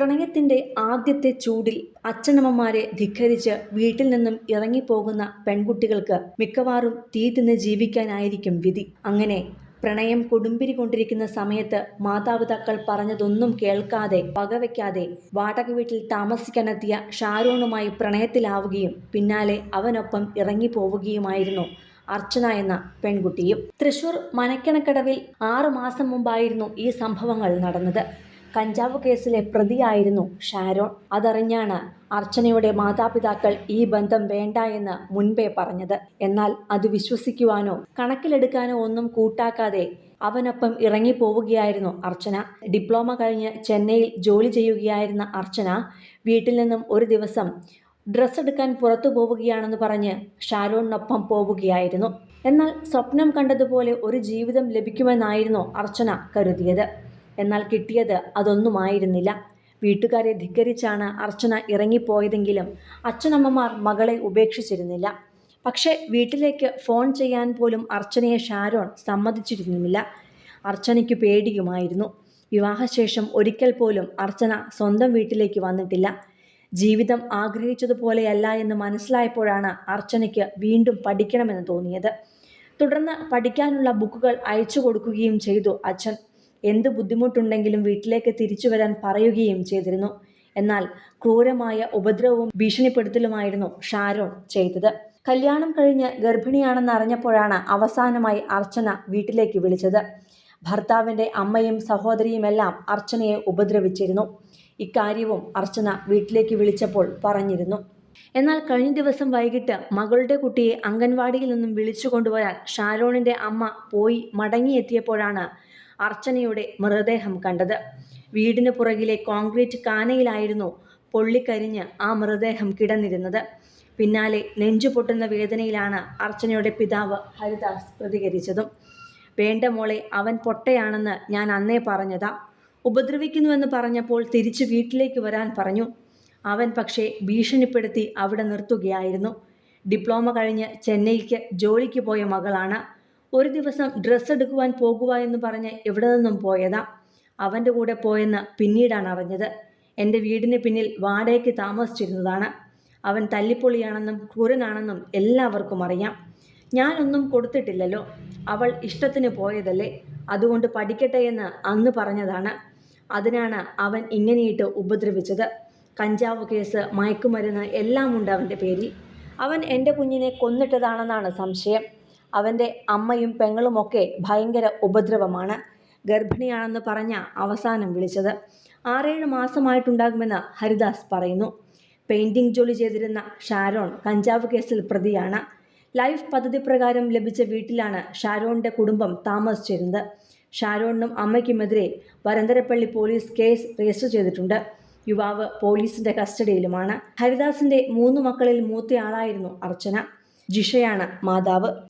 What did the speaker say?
പ്രണയത്തിന്റെ ആദ്യത്തെ ചൂടിൽ അച്ഛനമ്മമാരെ ധിക്കരിച്ച് വീട്ടിൽ നിന്നും ഇറങ്ങിപ്പോകുന്ന പെൺകുട്ടികൾക്ക് മിക്കവാറും തീ തിന്ന് ജീവിക്കാനായിരിക്കും വിധി. അങ്ങനെ പ്രണയം കൊടുമ്പിരി കൊണ്ടിരിക്കുന്ന സമയത്ത് മാതാപിതാക്കൾ പറഞ്ഞതൊന്നും കേൾക്കാതെ വകവയ്ക്കാതെ വാടക വീട്ടിൽ താമസിക്കാനെത്തിയ ഷാരോണുമായി പ്രണയത്തിലാവുകയും പിന്നാലെ അവനൊപ്പം ഇറങ്ങിപ്പോവുകയുമായിരുന്നു അർച്ചന എന്ന പെൺകുട്ടിയും. തൃശൂർ മനക്കണക്കടവിൽ ആറു മാസം മുമ്പായിരുന്നു ഈ സംഭവങ്ങൾ നടന്നത്. കഞ്ചാവ് കേസിലെ പ്രതിയായിരുന്നു ഷാരോൺ. അതറിഞ്ഞാണ് അർച്ചനയുടെ മാതാപിതാക്കൾ ഈ ബന്ധം വേണ്ട എന്ന് മുൻപേ പറഞ്ഞത്. എന്നാൽ അത് വിശ്വസിക്കുവാനോ കണക്കിലെടുക്കാനോ ഒന്നും കൂട്ടാക്കാതെ അവനൊപ്പം ഇറങ്ങിപ്പോവുകയായിരുന്നു അർച്ചന. ഡിപ്ലോമ കഴിഞ്ഞ് ചെന്നൈയിൽ ജോലി ചെയ്യുകയായിരുന്ന അർച്ചന വീട്ടിൽ നിന്നും ഒരു ദിവസം ഡ്രസ്സ് എടുക്കാൻ പുറത്തു പോവുകയാണെന്ന് പറഞ്ഞ് ഷാരോണിനൊപ്പം പോവുകയായിരുന്നു. എന്നാൽ സ്വപ്നം കണ്ടതുപോലെ ഒരു ജീവിതം ലഭിക്കുമെന്നായിരുന്നു അർച്ചന കരുതിയത്. എന്നാൽ കിട്ടിയത് അതൊന്നുമായിരുന്നില്ല. വീട്ടുകാരെ ധിക്കരിച്ചാണ് അർച്ചന ഇറങ്ങിപ്പോയതെങ്കിലും അച്ഛനമ്മമാർ മകളെ ഉപേക്ഷിച്ചിരുന്നില്ല. പക്ഷേ വീട്ടിലേക്ക് ഫോൺ ചെയ്യാൻ പോലും അർച്ചനയെ ഷാരോൺ സമ്മതിച്ചിരുന്നില്ല. അർച്ചനയ്ക്ക് പേടിയുമായിരുന്നു. വിവാഹശേഷം ഒരിക്കൽ പോലും അർച്ചന സ്വന്തം വീട്ടിലേക്ക് വന്നിട്ടില്ല. ജീവിതം ആഗ്രഹിച്ചതുപോലെയല്ല എന്ന് മനസ്സിലായപ്പോഴാണ് അർച്ചനയ്ക്ക് വീണ്ടും പഠിക്കണമെന്ന് തോന്നിയത്. തുടർന്ന് പഠിക്കാനുള്ള ബുക്കുകൾ അയച്ചു കൊടുക്കുകയും ചെയ്തു അച്ഛൻ. എന്ത് ബുദ്ധിമുട്ടുണ്ടെങ്കിലും വീട്ടിലേക്ക് തിരിച്ചു വരാൻ പറയുകയും ചെയ്തിരുന്നു. എന്നാൽ ക്രൂരമായ ഉപദ്രവവും ഭീഷണിപ്പെടുത്തലുമായിരുന്നു ഷാരോൺ ചെയ്തത്. കല്യാണം കഴിഞ്ഞ് ഗർഭിണിയാണെന്ന് അറിഞ്ഞപ്പോഴാണ് അവസാനമായി അർച്ചന വീട്ടിലേക്ക് വിളിച്ചത്. ഭർത്താവിന്റെ അമ്മയും സഹോദരിയുമെല്ലാം അർച്ചനയെ ഉപദ്രവിച്ചിരുന്നു. ഇക്കാര്യവും അർച്ചന വീട്ടിലേക്ക് വിളിച്ചപ്പോൾ പറഞ്ഞിരുന്നു. എന്നാൽ കഴിഞ്ഞ ദിവസം വൈകിട്ട് മകളുടെ കുട്ടിയെ അംഗൻവാടിയിൽ നിന്നും വിളിച്ചു കൊണ്ടുവരാൻ ഷാരോണിന്റെ അമ്മ പോയി മടങ്ങിയെത്തിയപ്പോഴാണ് അർച്ചനയുടെ മൃതദേഹം കണ്ടത്. വീടിന് പുറകിലെ കോൺക്രീറ്റ് കാനയിലായിരുന്നു പൊള്ളിക്കരിഞ്ഞ് ആ മൃതദേഹം കിടന്നിരുന്നത്. പിന്നാലെ നെഞ്ചു പൊട്ടുന്ന വേദനയിലാണ് അർച്ചനയുടെ പിതാവ് ഹരിദാസ് പ്രതികരിച്ചതും. വേണ്ട മോളെ അവൻ പൊട്ടയാണെന്ന് ഞാൻ അന്നേ പറഞ്ഞതാ. ഉപദ്രവിക്കുന്നുവെന്ന് പറഞ്ഞപ്പോൾ തിരിച്ച് വീട്ടിലേക്ക് വരാൻ പറഞ്ഞു. അവൻ പക്ഷേ ഭീഷണിപ്പെടുത്തി അവിടെ നിർത്തുകയായിരുന്നു. ഡിപ്ലോമ കഴിഞ്ഞ് ചെന്നൈക്ക് ജോലിക്ക് പോയ മകളാണ്. ഒരു ദിവസം ഡ്രസ്സ് എടുക്കുവാൻ പോകുക എന്ന് പറഞ്ഞ് എവിടെ നിന്നും പോയതാ? അവന്റെ കൂടെ പോയെന്ന് പിന്നീടാണ് അറിഞ്ഞത്. എന്റെ വീടിന് പിന്നിൽ വാടകയ്ക്ക് താമസിച്ചിരുന്നതാണ്. അവൻ തല്ലിപ്പൊളിയാണെന്നും ക്രൂരനാണെന്നും എല്ലാവർക്കും അറിയാം. ഞാനൊന്നും കൊടുത്തിട്ടില്ലല്ലോ. അവൾ ഇഷ്ടത്തിന് പോയതല്ലേ? അതുകൊണ്ട് പഠിക്കട്ടെ എന്ന് അന്ന് പറഞ്ഞതാണ്. അതിനാണ് അവൻ ഇങ്ങനെയിട്ട് ഉപദ്രവിച്ചത്. കഞ്ചാവ് കേസ് മയക്കുമരുന്ന് എല്ലാം ഉണ്ട് അവന്റെ പേരിൽ. അവൻ എന്റെ കുഞ്ഞിനെ കൊന്നിട്ടതാണെന്നാണ് സംശയം. അവന്റെ അമ്മയും പെങ്ങളുമൊക്കെ ഭയങ്കര ഉപദ്രവമാണ്. ഗർഭിണിയാണെന്ന് പറഞ്ഞ അവസാനം വിളിച്ചത്. ആറേഴ് മാസമായിട്ടുണ്ടാകുമെന്ന് ഹരിദാസ് പറയുന്നു. പെയിന്റിംഗ് ജോലി ചെയ്തിരുന്ന ഷാരോൺ കഞ്ചാവ് കേസിൽ പ്രതിയാണ്. ലൈഫ് പദ്ധതി പ്രകാരം ലഭിച്ച വീട്ടിലാണ് ഷാരോണിന്റെ കുടുംബം താമസിച്ചിരുന്നത്. ഷാരോണിനും അമ്മയ്ക്കുമെതിരെ വരന്തരപ്പള്ളി പോലീസ് കേസ് രജിസ്റ്റർ ചെയ്തിട്ടുണ്ട്. യുവാവ് പോലീസിന്റെ കസ്റ്റഡിയിലുമാണ്. ഹരിദാസിന്റെ മൂന്ന് മക്കളിൽ മൂത്തയാളായിരുന്നു അർച്ചന. ജിഷയാണ് മാതാവ്.